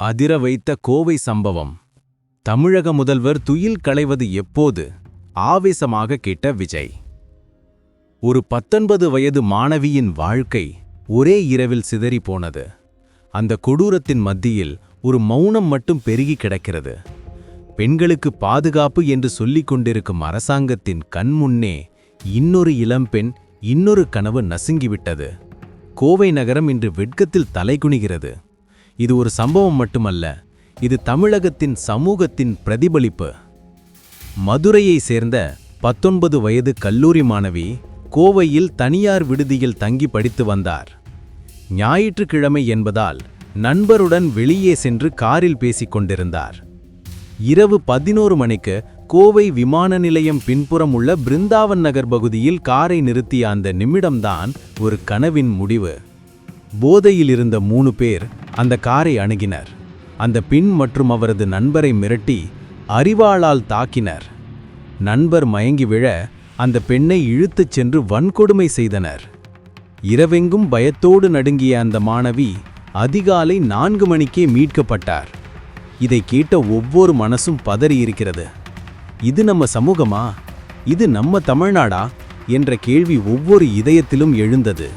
அதிர வைத்த கோவை சம்பவம். தமிழக முதல்வர் துயில் களைவது எப்போது? ஆவேசமாக கேட்ட விஜய். ஒரு பத்தொன்பது வயது மாணவியின் வாழ்க்கை ஒரே இரவில் சிதறி போனது. அந்த கொடூரத்தின் மத்தியில் ஒரு மௌனம் மட்டும் பெருகி கிடக்கிறது. பெண்களுக்கு பாதுகாப்பு என்று சொல்லிக் கொண்டிருக்கும் அரசாங்கத்தின் கண்முன்னே இன்னொரு இளம்பெண் இன்னொரு கனவு நசுங்கிவிட்டது கோவை நகரம் இன்று வெட்கத்தில் தலைகுனிகிறது இது ஒரு சம்பவம் மட்டுமல்ல இது தமிழகத்தின் சமூகத்தின் பிரதிபலிப்பு. மதுரையை சேர்ந்த பத்தொன்பது வயது கல்லூரி மாணவி கோவையில் தனியார் விடுதியில் தங்கி படித்து வந்தார். ஞாயிற்றுக்கிழமை என்பதால் நண்பருடன் வெளியே சென்று காரில் பேசிக் கொண்டிருந்தார். இரவு பதினோரு மணிக்கு கோவை விமான நிலையம் பின்புறம் உள்ள பிருந்தாவன் நகர் பகுதியில் காரை நிறுத்திய அந்த நிமிடம்தான் ஒரு கனவின் முடிவு. போதையில் இருந்த மூணு பேர் அந்த காரை அணுகினர். அந்த பின் மற்றும் அவரது நண்பரை மிரட்டி அறிவாளால் தாக்கினர். நண்பர் மயங்கி விழ அந்த பெண்ணை இழுத்துச் சென்று வன்கொடுமை செய்தனர். இரவெங்கும் பயத்தோடு நடுங்கிய அந்த மாணவி அதிகாலை நான்கு மணிக்கே மீட்கப்பட்டார். இதை கேட்ட ஒவ்வொரு மனசும் பதறியிருக்கிறது இது நம்ம சமூகமா? இது நம்ம தமிழ்நாடா? என்ற கேள்வி ஒவ்வொரு இதயத்திலும் எழுந்தது.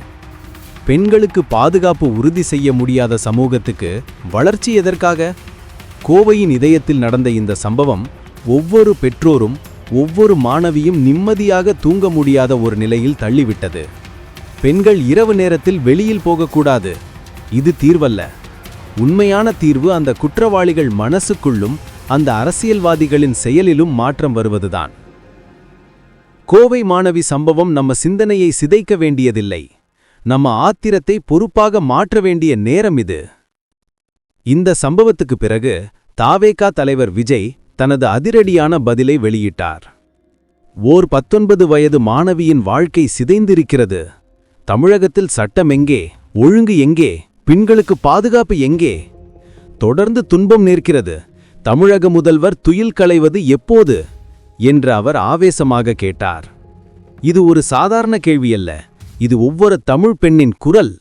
பெண்களுக்கு பாதுகாப்பு உறுதி செய்ய முடியாத சமூகத்துக்கு வளர்ச்சி எதற்காக? கோவையின் இதயத்தில் நடந்த இந்த சம்பவம் ஒவ்வொரு பெற்றோரும் ஒவ்வொரு மாணவியும் நிம்மதியாக தூங்க முடியாத ஒரு நிலையில் தள்ளிவிட்டது. பெண்கள் இரவு நேரத்தில் வெளியில் போகக்கூடாது. இது தீர்வல்ல. உண்மையான தீர்வு அந்த குற்றவாளிகள் மனசுக்குள்ளும் அந்த அரசியல்வாதிகளின் செயலிலும் மாற்றம் வருவதுதான். கோவை மாணவி சம்பவம் நம்ம சிந்தனையை சிதைக்க வேண்டியதில்லை. நம்ம ஆத்திரத்தை பொறுப்பாக மாற்ற வேண்டிய நேரம் இது. இந்த சம்பவத்துக்கு பிறகு தாவேகா தலைவர் விஜய் தனது அதிரடியான பதிலை வெளியிட்டார். ஓர் பத்தொன்பது வயது மாணவியின் வாழ்க்கை சிதைந்திருக்கிறது. தமிழகத்தில் சட்டம் எங்கே ஒழுங்கு எங்கே பெண்களுக்கு பாதுகாப்பு எங்கே? தொடர்ந்து துன்பம் நேர்க்கிறது. தமிழக முதல்வர் துயில் களைவது எப்போது? என்று அவர் ஆவேசமாக கேட்டார். இது ஒரு சாதாரண கேள்வியல்ல. இது ஒவ்வொரு தமிழ் பெண்ணின் குரல்.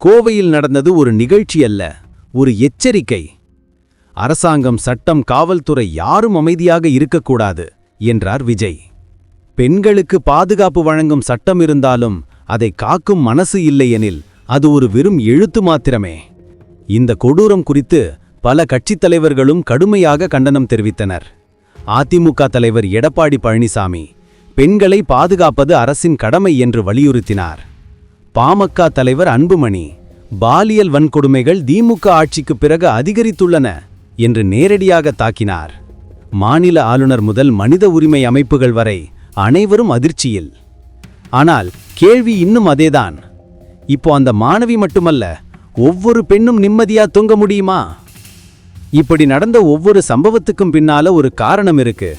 கோவையில் நடந்தது ஒரு நிகழ்ச்சி அல்ல ஒரு எச்சரிக்கை. அரசாங்கம் சட்டம் காவல்துறை யாரும் அமைதியாக இருக்கக்கூடாது என்றார் விஜய். பெண்களுக்கு பாதுகாப்பு வழங்கும் சட்டம் இருந்தாலும் அதை காக்கும் மனசு இல்லையெனில் அது ஒரு வெறும் எழுத்து மாத்திரமே. இந்த கொடூரம் குறித்து பல கட்சித் தலைவர்களும் கடுமையாக கண்டனம் தெரிவித்தனர். அதிமுக தலைவர் எடப்பாடி பழனிசாமி பெண்களை பாதுகாப்பது அரசின் கடமை என்று வலியுறுத்தினார். பாமக தலைவர் அன்புமணி பாலியல் வன்கொடுமைகள் திமுக ஆட்சிக்கு பிறகு அதிகரித்துள்ளன என்று நேரடியாக தாக்கினார். மாநில ஆளுநர் முதல் மனித உரிமை அமைப்புகள் வரை அனைவரும் அதிர்ச்சியில். ஆனால் கேள்வி இன்னும் அதேதான். இப்போ அந்த மாணவி மட்டுமல்ல ஒவ்வொரு பெண்ணும் நிம்மதியா தூங்க முடியுமா? இப்படி நடந்த ஒவ்வொரு சம்பவத்துக்கும் பின்னால ஒரு காரணம் இருக்கு.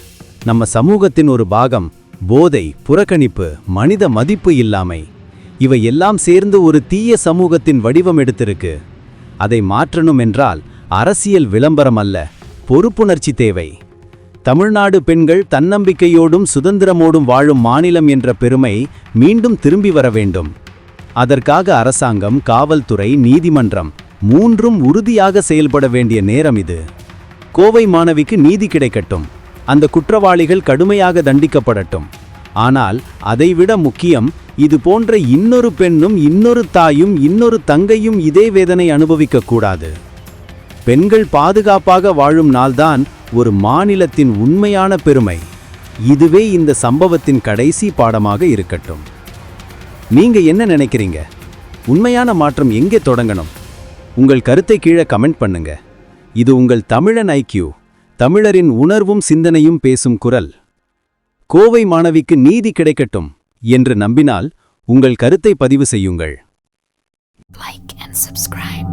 நம்ம சமூகத்தின் ஒரு பாகம் போதை புறக்கணிப்பு மனித மதிப்பு இல்லாமை இவை எல்லாம் சேர்ந்து ஒரு தீய சமூகத்தின் வடிவம் எடுத்திருக்கு. அதை மாற்றணும் என்றால் அரசியல் விளம்பரம் அல்ல பொறுப்புணர்ச்சி தேவை. தமிழ்நாடு பெண்கள் தன்னம்பிக்கையோடும் சுதந்திரமோடும் வாழும் மாநிலம் என்ற பெருமை மீண்டும் திரும்பி வர வேண்டும். அதற்காக அரசாங்கம் காவல்துறை நீதிமன்றம் மூன்றும் உறுதியாக செயல்பட வேண்டிய நேரம் இது. கோவை மாணவிக்கு நீதி கிடைக்கட்டும். அந்த குற்றவாளிகள் கடுமையாக தண்டிக்கப்படட்டும். ஆனால் அதைவிட முக்கியம் இது போன்ற இன்னொரு பெண்ணும் இன்னொரு தாயும் இன்னொரு தங்கையும் இதே வேதனை அனுபவிக்கக்கூடாது பெண்கள் பாதுகாப்பாக வாழும் நாள்தான் ஒரு மாநிலத்தின் உண்மையான பெருமை. இதுவே இந்த சம்பவத்தின் கடைசி பாடமாக இருக்கட்டும். நீங்க என்ன நினைக்கிறீங்க? உண்மையான மாற்றம் எங்கே தொடங்கணும்? உங்கள் கருத்தை கீழே கமெண்ட் பண்ணுங்க. இது உங்கள் தமிழன் ஐக்கியூ தமிழரின் உணர்வும் சிந்தனையும் பேசும் குரல் கோவை மாணவிக்கு நீதி கிடைக்கட்டும் என்று நம்பினால் உங்கள் கருத்தை பதிவு செய்யுங்கள் like and subscribe.